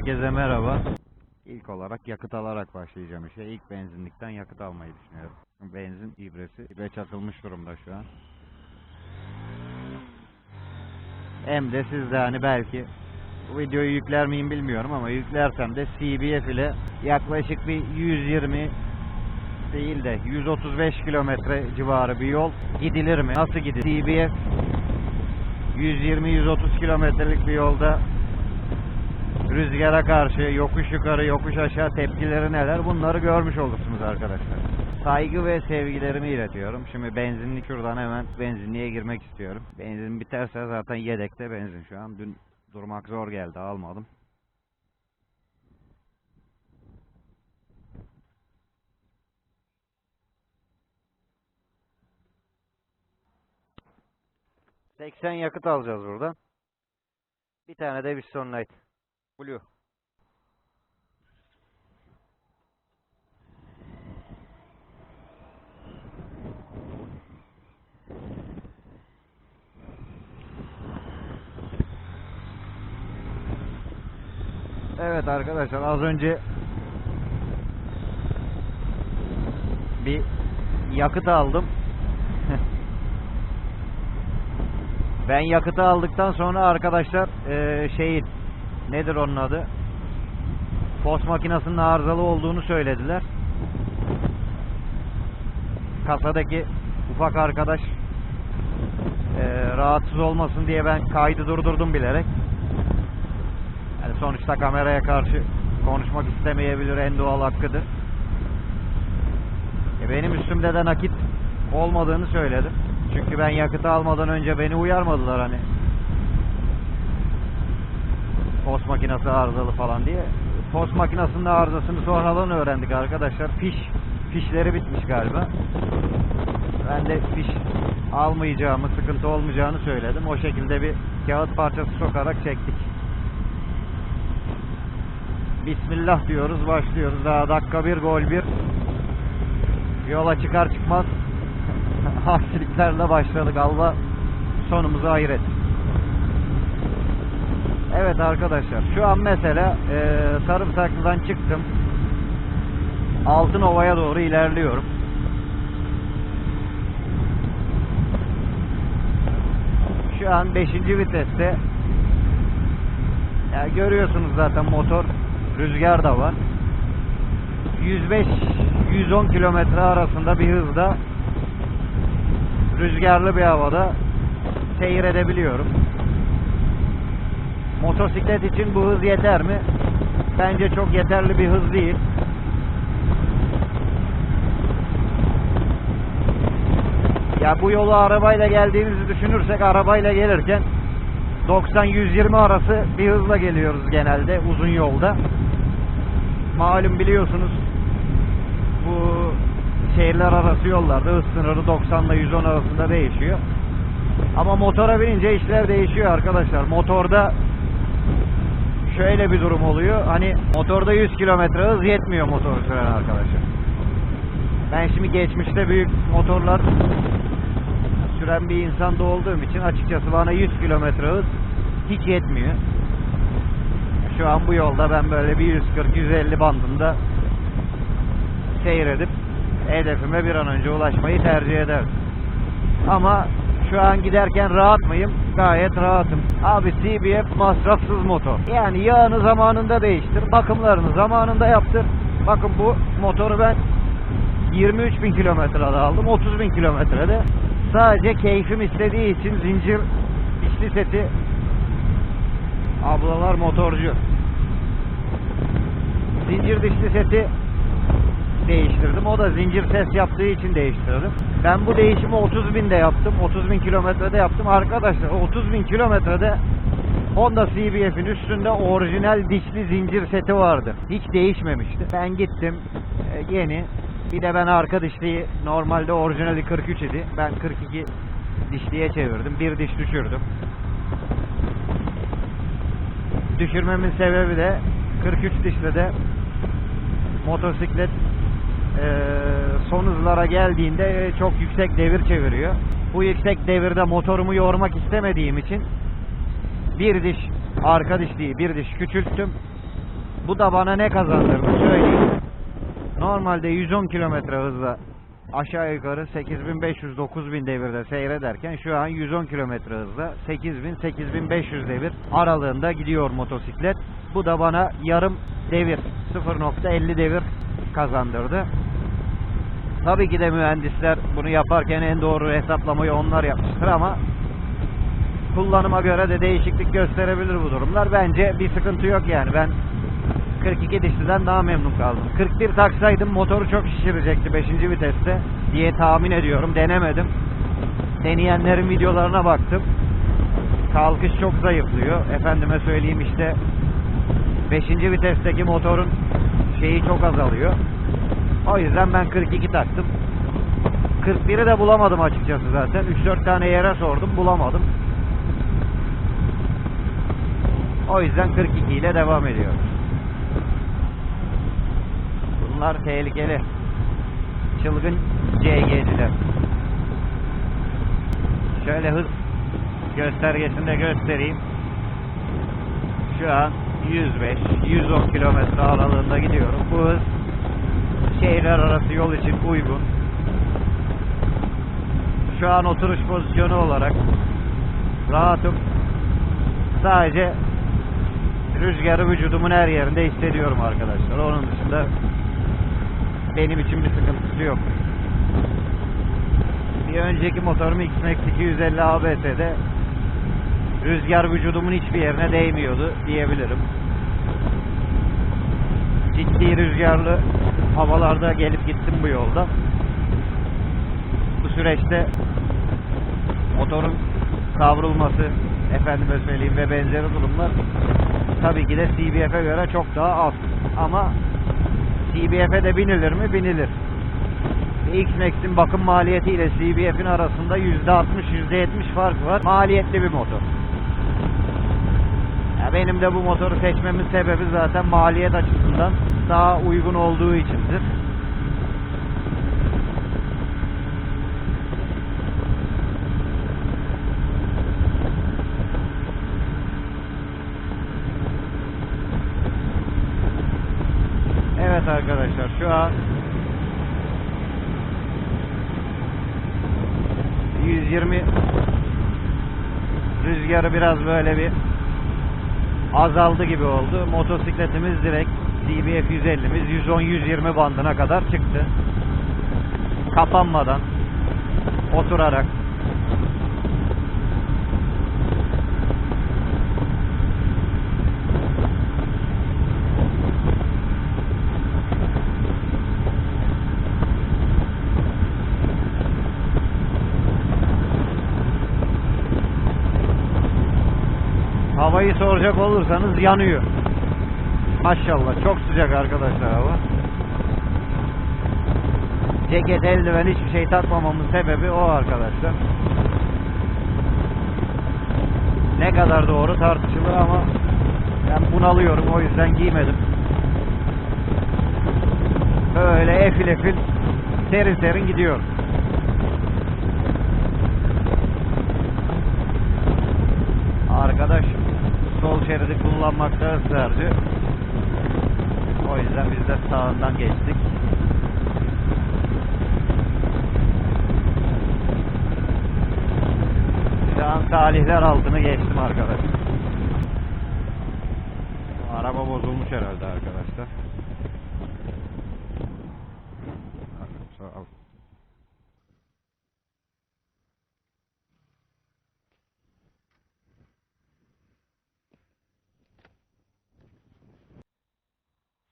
Herkese merhaba. İlk olarak yakıt alarak başlayacağım işe. İlk benzinlikten yakıt almayı düşünüyorum. Benzin ibresi ibre çakılmış durumda şu an. Hem de siz de hani belki bu videoyu yükler miyim bilmiyorum ama yüklersem de CBF ile yaklaşık bir 120 değil de 135 kilometre civarı bir yol gidilir mi? Nasıl gidilir? CBF 120-130 kilometrelik bir yolda rüzgara karşı yokuş yukarı yokuş aşağı tepkileri neler bunları görmüş olursunuz arkadaşlar. Saygı ve sevgilerimi iletiyorum. Şimdi benzinlik şuradan hemen benzinliğe girmek istiyorum. Benzin biterse zaten yedekte benzin şu an. Dün durmak zor geldi almadım. ...80 yakıt alacağız buradan. Bir tane de Viston Light. Blue. Evet arkadaşlar az önce bir yakıt aldım. ben yakıtı aldıktan sonra arkadaşlar eee şeyin nedir onun adı? Post makinesinin arızalı olduğunu söylediler. Kasadaki ufak arkadaş eee, rahatsız olmasın diye ben kaydı durdurdum bilerek. Yani sonuçta kameraya karşı konuşmak istemeyebilir en doğal hakkıdır. E benim üstümde de nakit olmadığını söyledim. Çünkü ben yakıtı almadan önce beni uyarmadılar hani post makinesi arızalı falan diye. Post makinesinin arızasını sonradan öğrendik arkadaşlar. Fiş, fişleri bitmiş galiba. Ben de fiş almayacağımı, sıkıntı olmayacağını söyledim. O şekilde bir kağıt parçası sokarak çektik. Bismillah diyoruz, başlıyoruz. Daha dakika bir, gol bir. Yola çıkar çıkmaz aksiliklerle başladık. Allah sonumuzu hayır. Evet arkadaşlar şu an mesela e, Sarımsaklı'dan çıktım. Altınova'ya doğru ilerliyorum. Şu an 5. viteste. Ya görüyorsunuz zaten motor rüzgar da var. 105-110 kilometre arasında bir hızda rüzgarlı bir havada seyir edebiliyorum. Motosiklet için bu hız yeter mi? Bence çok yeterli bir hız değil. Ya bu yolu arabayla geldiğimizi düşünürsek arabayla gelirken 90-120 arası bir hızla geliyoruz genelde uzun yolda. Malum biliyorsunuz bu şehirler arası yollarda hız sınırı 90 ile 110 arasında değişiyor. Ama motora binince işler değişiyor arkadaşlar. Motorda şöyle bir durum oluyor. Hani motorda 100 kilometre hız yetmiyor motor süren arkadaşlar. Ben şimdi geçmişte büyük motorlar süren bir insanda olduğum için açıkçası bana 100 kilometre hız hiç yetmiyor. Şu an bu yolda ben böyle bir 140-150 bandında seyredip hedefime bir an önce ulaşmayı tercih ederim. Ama şu an giderken rahat mıyım? Gayet rahatım. Abi CBF masrafsız motor. Yani yağını zamanında değiştir, bakımlarını zamanında yaptır. Bakın bu motoru ben 23 bin kilometrede aldım, 30 bin kilometrede. Sadece keyfim istediği için zincir içli seti ablalar motorcu. Zincir dişli seti değiştirdim. O da zincir ses yaptığı için değiştirdim. Ben bu değişimi 30 binde yaptım. 30 bin kilometrede yaptım. Arkadaşlar 30 bin kilometrede Honda CBF'in üstünde orijinal dişli zincir seti vardı. Hiç değişmemişti. Ben gittim e, yeni. Bir de ben arka dişliyi normalde orijinali 43 idi. Ben 42 dişliye çevirdim. Bir diş düşürdüm. Düşürmemin sebebi de 43 dişli de motosiklet son hızlara geldiğinde e, çok yüksek devir çeviriyor. Bu yüksek devirde motorumu yormak istemediğim için bir diş arka dişliği bir diş küçülttüm. Bu da bana ne kazandırdı söyleyeyim. Normalde 110 kilometre hızla aşağı yukarı 8500-9000 devirde seyrederken şu an 110 kilometre hızla 8000-8500 devir aralığında gidiyor motosiklet. Bu da bana yarım devir 0.50 devir kazandırdı. Tabii ki de mühendisler bunu yaparken en doğru hesaplamayı onlar yapmıştır ama kullanıma göre de değişiklik gösterebilir bu durumlar. Bence bir sıkıntı yok yani. Ben 42 dişliden daha memnun kaldım. 41 taksaydım motoru çok şişirecekti 5. viteste diye tahmin ediyorum. Denemedim. Deneyenlerin videolarına baktım. Kalkış çok zayıflıyor. Efendime söyleyeyim işte 5. vitesteki motorun şeyi çok azalıyor. O yüzden ben 42 taktım. 41'i de bulamadım açıkçası zaten. 3-4 tane yere sordum bulamadım. O yüzden 42 ile devam ediyoruz. Bunlar tehlikeli. Çılgın CG'ciler. Şöyle hız göstergesinde göstereyim. Şu an 105-110 kilometre aralığında gidiyorum. Bu hız şehirler arası yol için uygun. Şu an oturuş pozisyonu olarak rahatım. Sadece rüzgarı vücudumun her yerinde hissediyorum arkadaşlar. Onun dışında benim için bir sıkıntısı yok. Bir önceki motorum X-Max 250 ABS'de rüzgar vücudumun hiçbir yerine değmiyordu diyebilirim. Ciddi rüzgarlı havalarda gelip gittim bu yolda. Bu süreçte motorun kavrulması, efendime söyleyeyim ve benzeri durumlar tabii ki de CBF'e göre çok daha az. Ama CBF'e de binilir mi? Binilir. X-Max'in bakım maliyeti ile CBF'in arasında %60 %70 fark var. Maliyetli bir motor. Benim de bu motoru seçmemin sebebi zaten maliyet açısından daha uygun olduğu içindir. Evet arkadaşlar şu an 120 rüzgarı biraz böyle bir azaldı gibi oldu. Motosikletimiz direkt CBF 150'miz 110-120 bandına kadar çıktı. Kapanmadan oturarak soracak olursanız yanıyor. Maşallah çok sıcak arkadaşlar hava. Ceket, eldiven hiçbir şey takmamamın sebebi o arkadaşlar. Ne kadar doğru tartışılır ama ben bunalıyorum o yüzden giymedim. Böyle efil efil serin serin gidiyorum. Arkadaş sol şeridi kullanmakta ısrarcı. O yüzden biz de sağından geçtik. Şu an talihler altını geçtim arkadaş. Araba bozulmuş herhalde arkadaşlar. Sağ ol.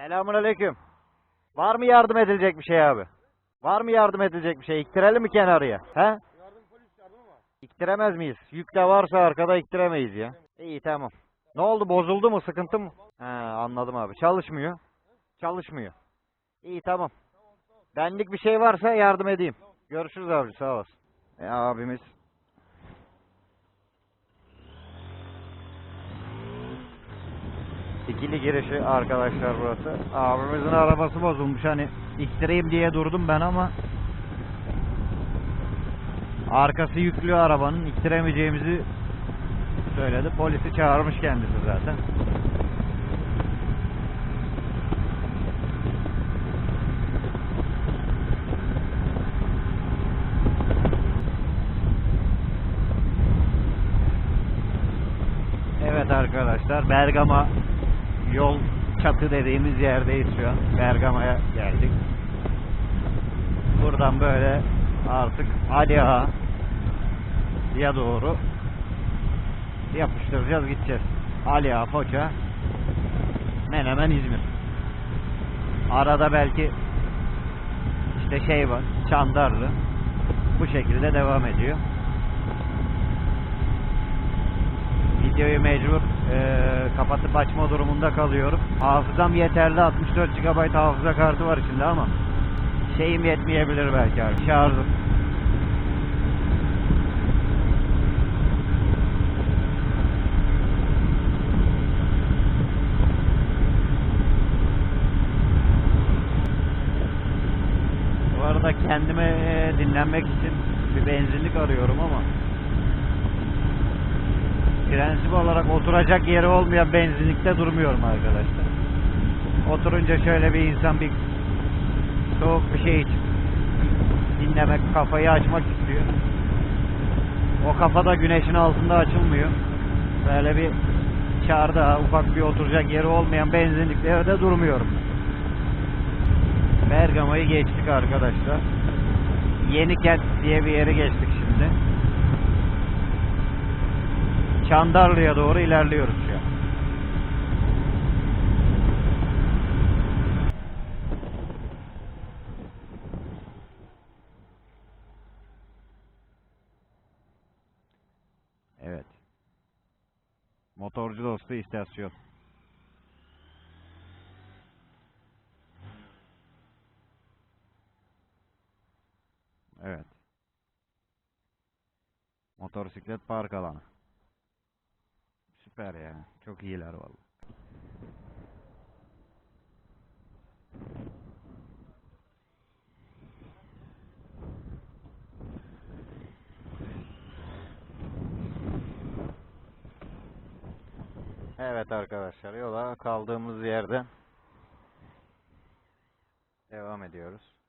Selamun aleyküm. Var mı yardım edilecek bir şey abi? Var mı yardım edilecek bir şey? İktirelim mi kenarıya? He? Yardım polis yardımı var. İktiremez miyiz? Yük de varsa arkada iktiremeyiz ya. İyi tamam. Ne oldu bozuldu mu sıkıntı mı? He anladım abi. Çalışmıyor. Çalışmıyor. İyi tamam. Benlik bir şey varsa yardım edeyim. Görüşürüz abi sağ olasın. E abimiz. İkili girişi arkadaşlar burası. Abimizin arabası bozulmuş. Hani iktireyim diye durdum ben ama arkası yüklü arabanın iktiremeyeceğimizi söyledi. Polisi çağırmış kendisi zaten. Evet arkadaşlar Bergama yol çatı dediğimiz yerdeyiz şu an. Bergama'ya geldik. Buradan böyle artık Ali Ağa'ya doğru yapıştıracağız gideceğiz. Ali Ağa, Foça, Menemen, İzmir. Arada belki işte şey var, Çandarlı. Bu şekilde devam ediyor. Videoyu mecbur eee, kapatıp açma durumunda kalıyorum. Hafızam yeterli 64 GB hafıza kartı var içinde ama şeyim yetmeyebilir belki abi. Şarjım. Bu arada kendime eee, dinlenmek için bir benzinlik arıyorum ama prensip olarak oturacak yeri olmayan benzinlikte durmuyorum arkadaşlar. Oturunca şöyle bir insan bir soğuk bir şey içip dinlemek, kafayı açmak istiyor. O kafada güneşin altında açılmıyor. Böyle bir çarda ufak bir oturacak yeri olmayan benzinliklerde durmuyorum. Bergama'yı geçtik arkadaşlar. Yenikent diye bir yere geçtik şimdi. Çandarlı'ya doğru ilerliyoruz şu an. Evet. Motorcu dostu istasyon. Evet. Motosiklet park alanı. Süper ya. Çok iyiler vallahi. Evet arkadaşlar yola kaldığımız yerde devam ediyoruz.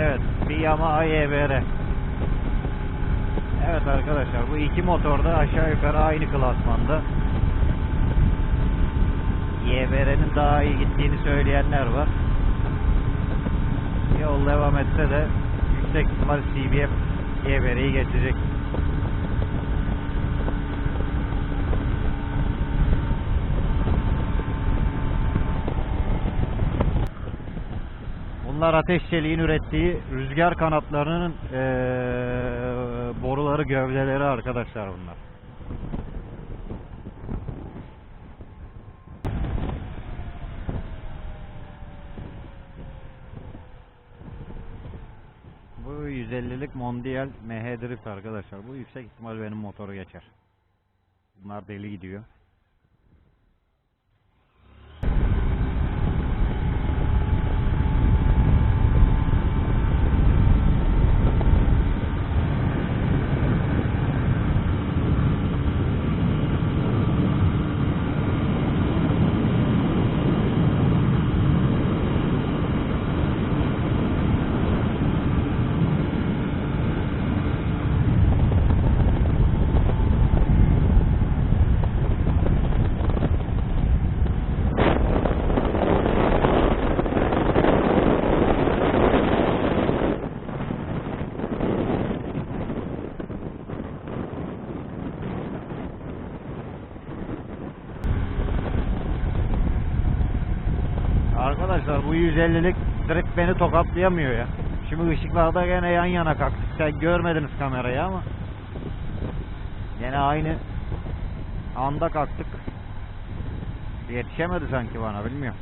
Evet, bir Yamaha YBR. Evet arkadaşlar, bu iki motor da aşağı yukarı aynı klasmanda. YBR'nin daha iyi gittiğini söyleyenler var. Yol devam etse de yüksek ihtimal CBF YBR'yi geçecek. Bunlar ateş çeliğin ürettiği rüzgar kanatlarının eee, boruları, gövdeleri arkadaşlar bunlar. Bu 150'lik Mondial MH Drift arkadaşlar. Bu yüksek ihtimal benim motoru geçer. Bunlar deli gidiyor. Arkadaşlar bu 150'lik drift beni tokatlayamıyor ya. Şimdi ışıklarda gene yan yana kalktık. Sen görmediniz kamerayı ama. Gene aynı anda kalktık. Yetişemedi sanki bana bilmiyorum.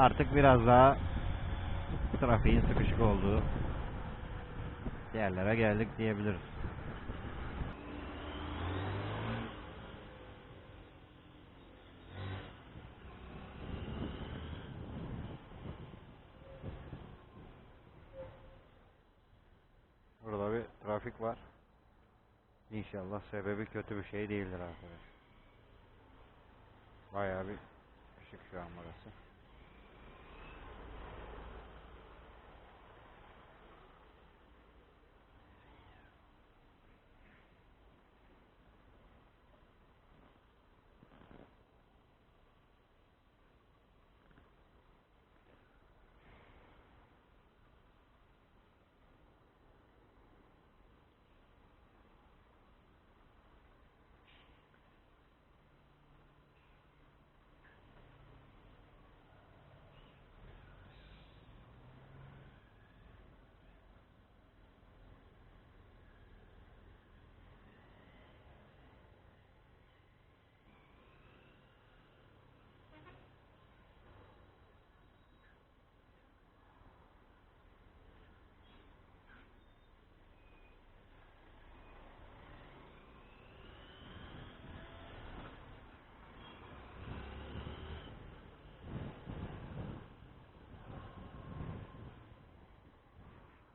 Artık biraz daha trafiğin sıkışık olduğu yerlere geldik diyebiliriz. Burada bir trafik var. İnşallah sebebi kötü bir şey değildir arkadaş. Bayağı bir ışık şu an burası.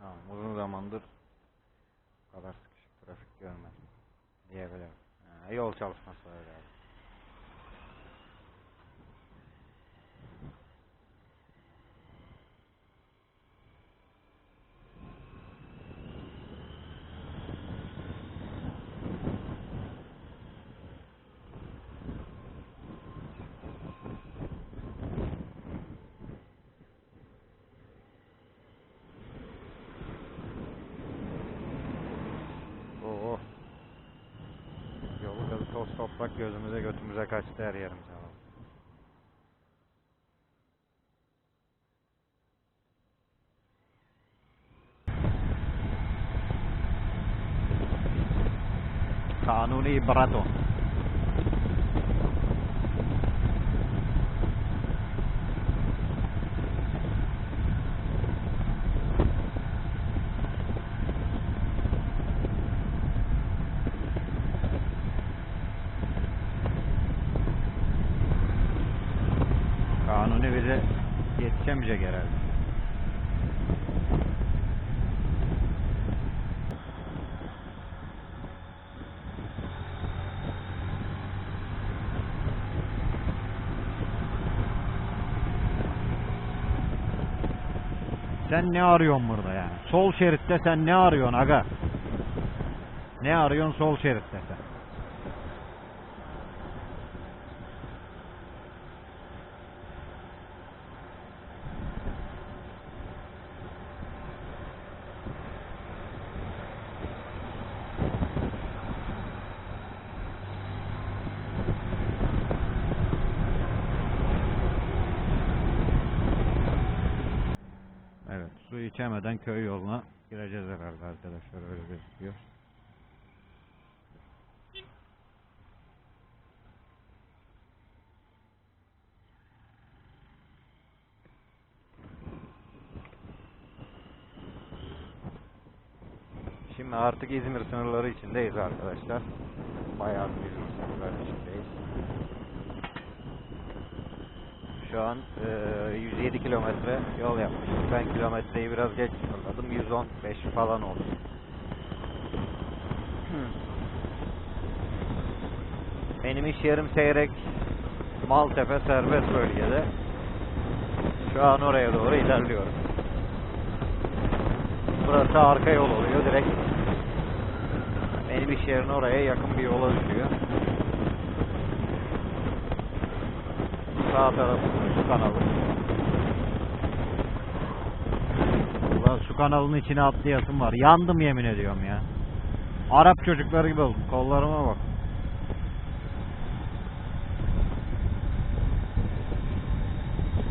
Tamam, uzun zamandır bu kadar sıkışık trafik görmedim diyebilirim. Ha, yol çalışması var galiba. Oo. Yolu kazı toz toprak gözümüze götümüze kaçtı her yerimize. Kanuni Brato. Kanuni bize yetişemeyecek herhalde. Sen ne arıyorsun burada yani? Sol şeritte sen ne arıyorsun aga? Ne arıyorsun sol şeritte sen? Evet, su içemeden köy yoluna gireceğiz herhalde arkadaşlar öyle gözüküyor. Şimdi artık İzmir sınırları içindeyiz arkadaşlar. Bayağı bir İzmir sınırları içindeyiz. Şu an eee, 107 kilometre yol yapmışız. Ben kilometreyi biraz geç sıfırladım. 115 falan oldu. Benim iş yerim Seyrek Maltepe serbest bölgede. Şu an oraya doğru ilerliyorum. Burası arka yol oluyor. Direkt benim iş yerine oraya yakın bir yola düşüyor. Sağ tarafı su kanalı. Ulan su kanalının içine atlayasım var. Yandım yemin ediyorum ya. Arap çocukları gibi oldum. Kollarıma bak.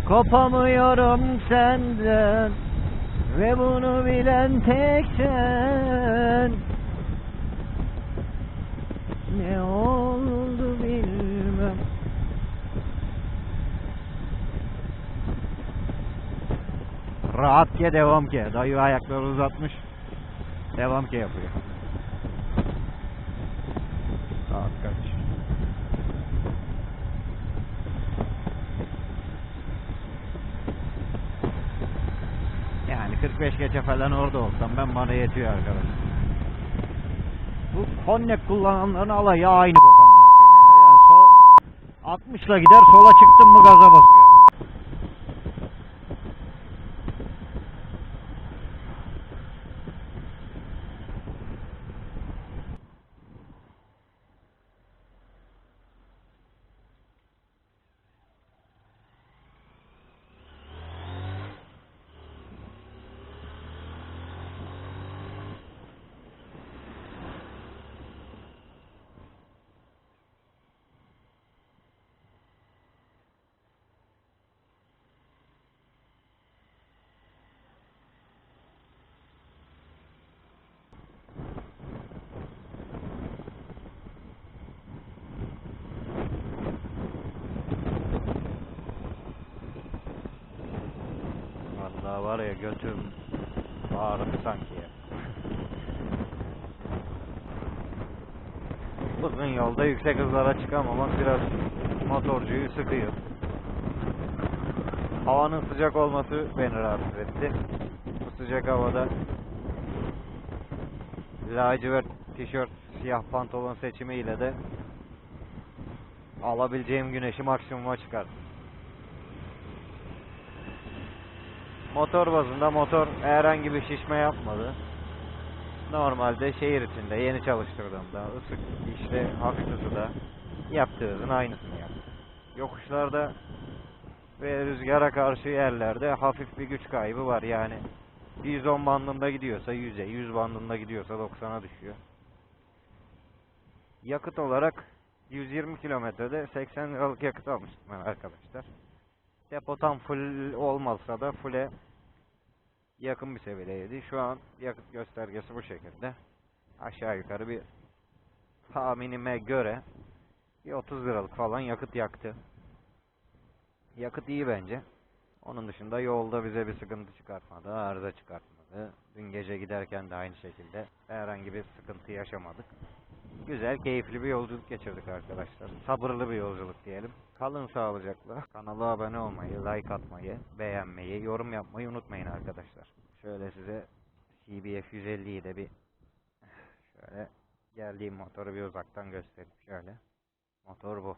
Kopamıyorum senden Ve bunu bilen tek sen Rahat ke devam ke. Dayı ayakları uzatmış. Devam ke yapıyor. Saat kaç? Yani 45 geçe falan orada olsam ben bana yetiyor arkadaş. Bu konnek kullananların alayı aynı bok amına. Yani sol 60'la gider sola çıktın mı gaza basıyor. Var ya götüm ağrıdı sanki ya. Uzun yolda yüksek hızlara çıkamamak biraz motorcuyu sıkıyor. Havanın sıcak olması beni rahatsız etti. Bu sıcak havada lacivert tişört, siyah pantolon seçimiyle de alabileceğim güneşi maksimuma çıkardım. Motor bazında motor herhangi bir şişme yapmadı. Normalde şehir içinde yeni çalıştırdığımda ısık işte hafif ısıda yaptığı hızın aynısını yaptı. Yokuşlarda ve rüzgara karşı yerlerde hafif bir güç kaybı var yani 110 bandında gidiyorsa 100'e 100 bandında gidiyorsa 90'a düşüyor. Yakıt olarak 120 kilometrede 80 liralık yakıt almıştım ben arkadaşlar. Depo tam full olmasa da full'e yakın bir seviyedeydi. Şu an yakıt göstergesi bu şekilde. Aşağı yukarı bir tahminime göre bir 30 liralık falan yakıt yaktı. Yakıt iyi bence. Onun dışında yolda bize bir sıkıntı çıkartmadı, arıza çıkartmadı. Dün gece giderken de aynı şekilde herhangi bir sıkıntı yaşamadık. Güzel, keyifli bir yolculuk geçirdik arkadaşlar. Sabırlı bir yolculuk diyelim. Kalın sağlıcakla. Kanala abone olmayı, like atmayı, beğenmeyi, yorum yapmayı unutmayın arkadaşlar. Şöyle size CBF 150'yi de bir şöyle geldiğim motoru bir uzaktan göstereyim. Şöyle. Motor bu.